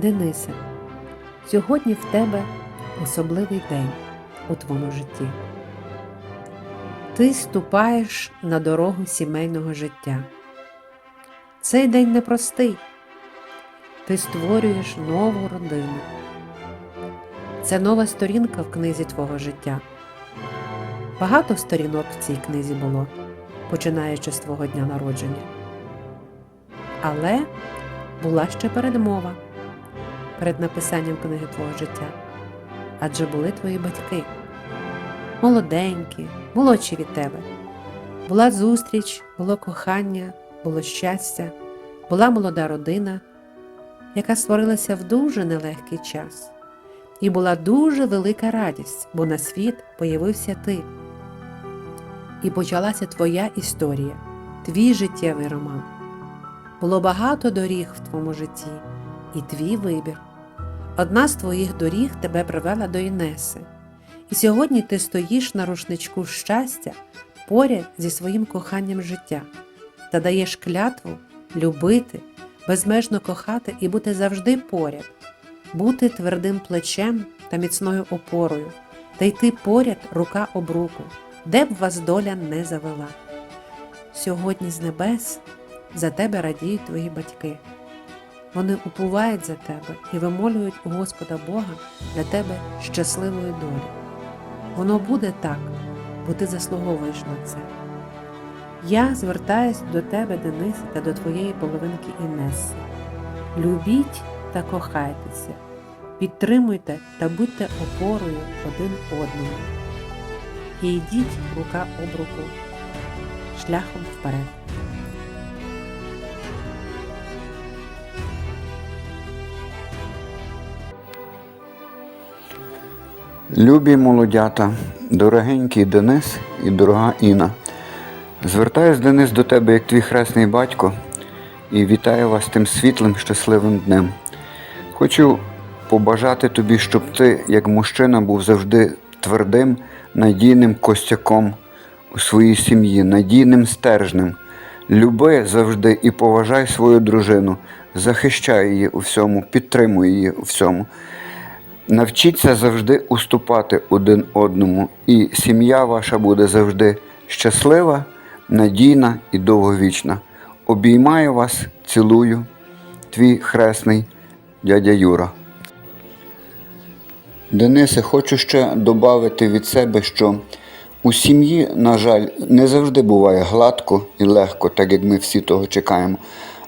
Денисе, сьогодні в тебе особливий день у твоєму житті. Ти ступаєш на дорогу сімейного життя. Цей день непростий. Ти створюєш нову родину. Це нова сторінка в книзі твого життя. Багато сторінок в цій книзі було, починаючи з твого дня народження. Але була ще передмова перед написанням книги твого життя. Адже були твої батьки, молоденькі, молодші від тебе. Була зустріч, було кохання, було щастя, була молода родина, яка створилася в дуже нелегкий час. І була дуже велика радість, бо на світ появився ти. І почалася твоя історія, твій життєвий роман. Було багато доріг в твоєму житті, і твій вибір. Одна з твоїх доріг тебе привела до Інеси. І сьогодні ти стоїш на рушничку щастя поряд зі своїм коханням життя та даєш клятву любити, безмежно кохати і бути завжди поряд, бути твердим плечем та міцною опорою, та йти поряд рука об руку, де б вас доля не завела. Сьогодні з небес за тебе радіють твої батьки. Вони упувають за тебе і вимолюють у Господа Бога для тебе щасливої долі. Воно буде так, бо ти заслуговуєш на це. Я звертаюсь до тебе, Денисе, та до твоєї половинки Інеси. Любіть та кохайтеся, підтримуйте та будьте опорою один одному. І йдіть рука об руку, шляхом вперед. Любі молодята, дорогенький Денис і дорога Інна. Звертаюсь, Денис, до тебе як твій хресний батько і вітаю вас тим світлим, щасливим днем. Хочу побажати тобі, щоб ти, як мужчина, був завжди твердим, надійним костяком у своїй сім'ї, надійним стержнем. Люби завжди і поважай свою дружину, захищай її у всьому, підтримуй її у всьому. Навчіться завжди уступати один одному, і сім'я ваша буде завжди щаслива, надійна і довговічна. Обіймаю вас, цілую, твій хресний дядя Юра. Денисе, хочу ще додати від себе, що у сім'ї, на жаль, не завжди буває гладко і легко, так як ми всі того чекаємо.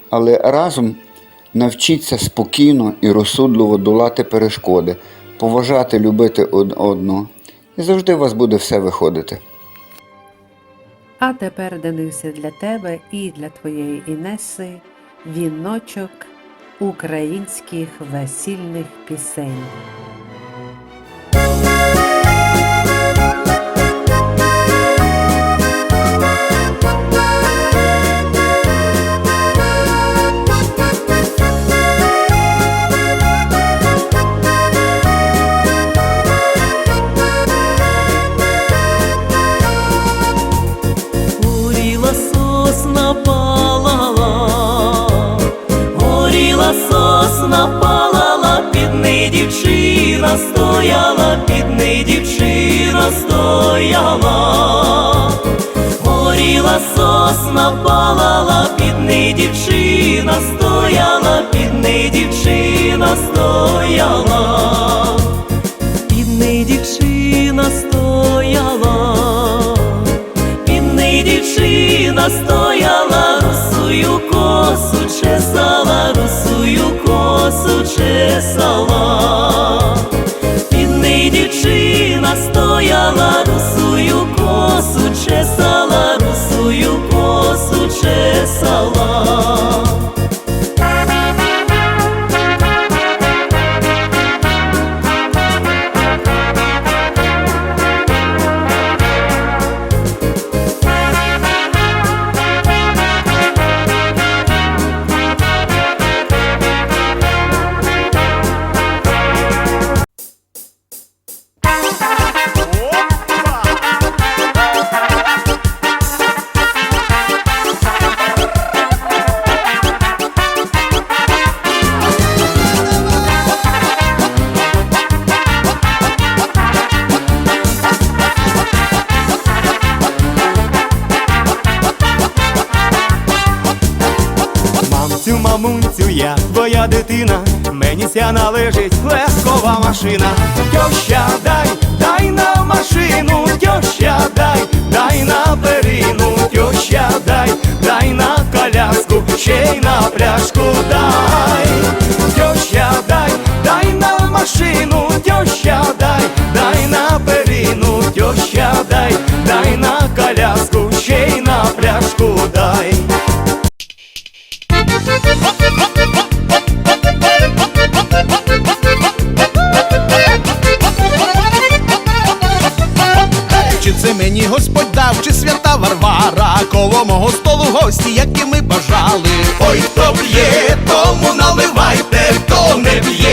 Але разом навчіться спокійно і розсудливо долати перешкоди, поважати, любити од- одного. І завжди у вас буде все виходити. А тепер, Денисе, для тебе і для твоєї Інеси віночок українських весільних пісень. Стояла, під неї дівчина стояла, горіла сосна палала, під неї дівчина стояла, під неї дівчина стояла, під неї дівчина стояла. Під неї дівчина стояла, русую косу чесала, русую косу чесала. Під неї мамунцю, я. Твоя дитина, мені ся належить легкова машина. Тьоща, дай, дай на машину, тьоща, дай, дай на перину, тьоща, дай, дай на коляску, коло мого столу гості, які ми бажали. Ой, хто б'є, тому наливайте, хто не б'є,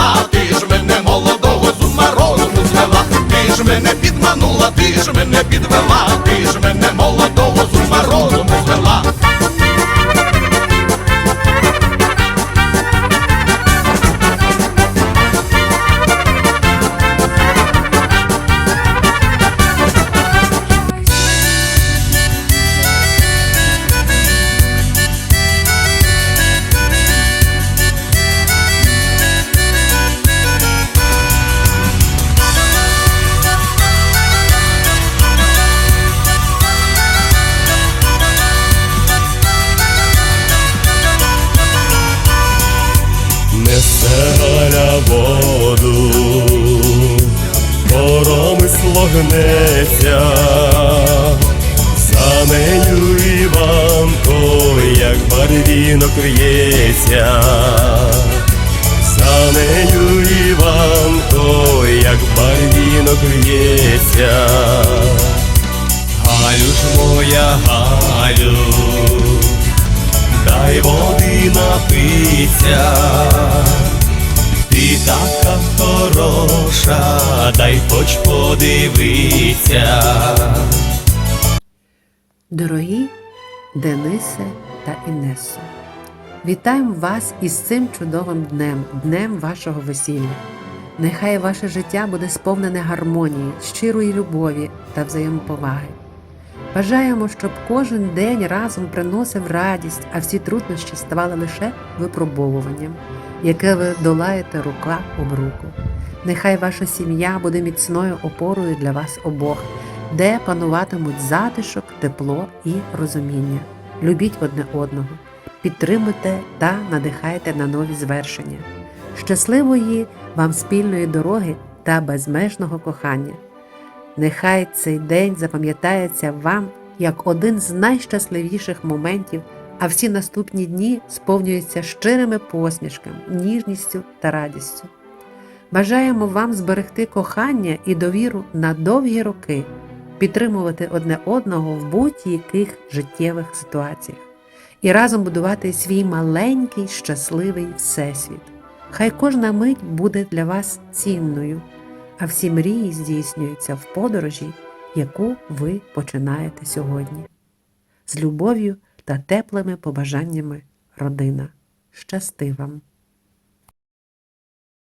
коромисло гнеться, за нею Іванко, як барвінок в'ється, за нею Іванко, як барвінок в'ється, Галю ж моя Галю, дай води напиться, ти хороша, дай хоч подивиться. Дорогі Денисе та Інесо, вітаємо вас із цим чудовим днем, днем вашого весілля. Нехай ваше життя буде сповнене гармонії, щирої любові та взаємоповаги. Бажаємо, щоб кожен день разом приносив радість, а всі труднощі ставали лише випробовуванням, яке ви долаєте рука об руку. Нехай ваша сім'я буде міцною опорою для вас обох, де пануватимуть затишок, тепло і розуміння. Любіть одне одного, підтримуйте та надихайте на нові звершення. Щасливої вам спільної дороги та безмежного кохання. Нехай цей день запам'ятається вам як один з найщасливіших моментів, а всі наступні дні сповнюються щирими посмішками, ніжністю та радістю. Бажаємо вам зберегти кохання і довіру на довгі роки, підтримувати одне одного в будь-яких життєвих ситуаціях і разом будувати свій маленький щасливий всесвіт. Хай кожна мить буде для вас цінною, а всі мрії здійснюються в подорожі, яку ви починаєте сьогодні. З любов'ю та теплими побажаннями родина. Щасти вам!